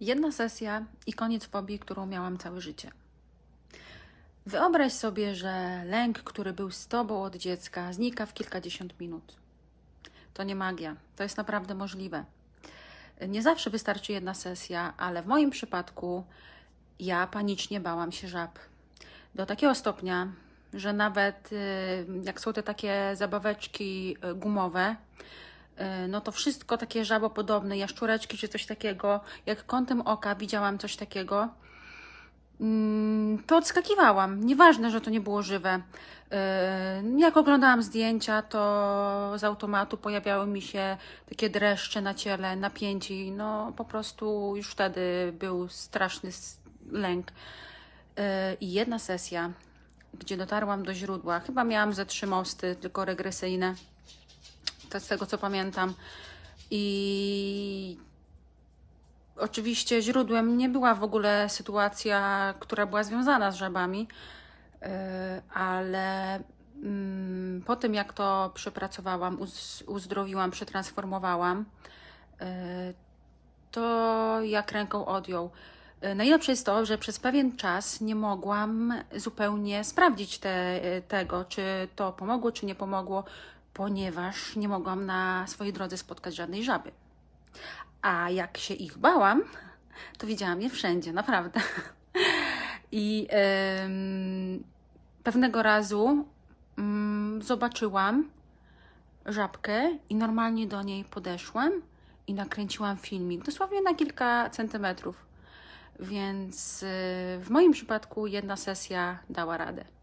Jedna sesja i koniec fobii, którą miałam całe życie. Wyobraź sobie, że lęk, który był z tobą od dziecka, znika w kilkadziesiąt minut. To nie magia, to jest naprawdę możliwe. Nie zawsze wystarczy jedna sesja, ale w moim przypadku ja panicznie bałam się żab. Do takiego stopnia, że nawet y, jak są te takie zabaweczki y, gumowe, no to wszystko takie żabopodobne, jaszczureczki czy coś takiego, jak kątem oka widziałam coś takiego, mm, to odskakiwałam. Nieważne, że to nie było żywe. Yy, Jak oglądałam zdjęcia, to z automatu pojawiały mi się takie dreszcze na ciele, napięcie i no po prostu już wtedy był straszny lęk. Yy, I jedna sesja, gdzie dotarłam do źródła, chyba miałam ze trzy mosty, tylko regresyjne, z tego co pamiętam. I Oczywiście źródłem nie była w ogóle sytuacja, która była związana z żabami, yy, ale mm, po tym jak to przepracowałam, uz- uzdrowiłam, przetransformowałam, yy, to jak ręką odjął. Yy, Najlepsze jest to, że przez pewien czas nie mogłam zupełnie sprawdzić te, tego, czy to pomogło, czy nie pomogło, ponieważ nie mogłam na swojej drodze spotkać żadnej żaby. A jak się ich bałam, to widziałam je wszędzie, naprawdę. I pewnego razu mm, zobaczyłam żabkę i normalnie do niej podeszłam i nakręciłam filmik, dosłownie na kilka centymetrów. Więc y, w moim przypadku jedna sesja dała radę.